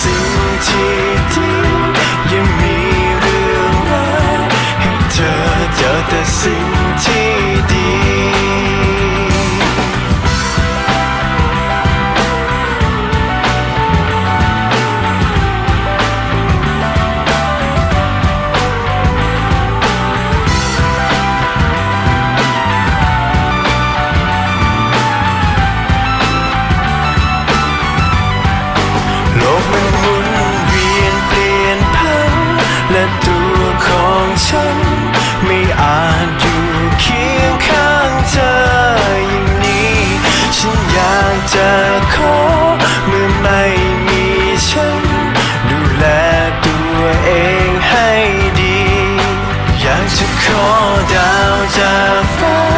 สิ่งที่ดียังมีเรื่องร้ายให้เธอเจอแต่สิ่ง to cool down just